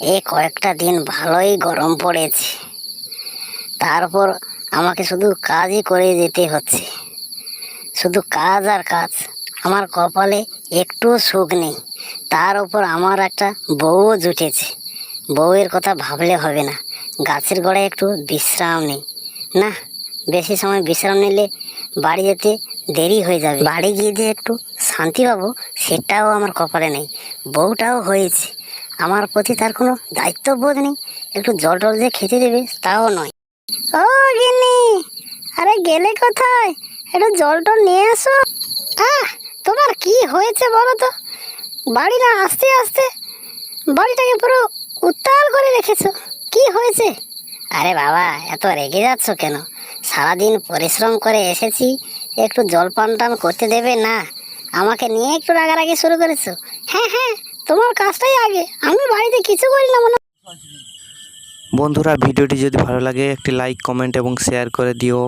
এই কয়েকটা দিন ভালোই গরম পড়েছে। তারপর আমাকে শুধু কাজই করে যেতে হচ্ছে। শুধু কাজ আর কাজ। আমার কপালে একটুও সুখ নেই। তার উপর আমার একটা বউও জুটেছে। বউয়ের কথা ভাবলে হবে না। গাছের গোড়ায় একটু বিশ্রাম নেই। না বেশি সময় বিশ্রাম নিলে বাড়ি যেতে দেরি হয়ে যাবে। বাড়ি গিয়ে যে একটু শান্তি পাবো, সেটাও আমার কপালে নেই। বউটাও হয়েছে। আমার প্রতি তার কোনো দায়িত্ববোধ নেই। একটু জল টল যে খেতে দেবে, তাও নয়। ও গিন্নি, আরে গেলে কোথায়? একটু জল টল নিয়ে আসো। আহ, তোমার কি হয়েছে বলো তো? বাড়ি না আস্তে আস্তে বাড়িটাকে পুরো উত্তাল করে রেখেছো। কি হয়েছে? আরে বাবা, এত রেগে যাচ্ছ কেন? সারাদিন পরিশ্রম করে এসেছি, একটু জলপান টান করতে দেবে না? আমাকে নিয়ে একটু রাগারাগি শুরু করেছ। হ্যাঁ হ্যাঁ তোমার কাজটাই আগে। আমি বাড়িতে কিছু করি না, মনে বন্ধুরা, ভিডিওটি যদি ভালো লাগে, একটি লাইক কমেন্ট এবং শেয়ার করে দিও।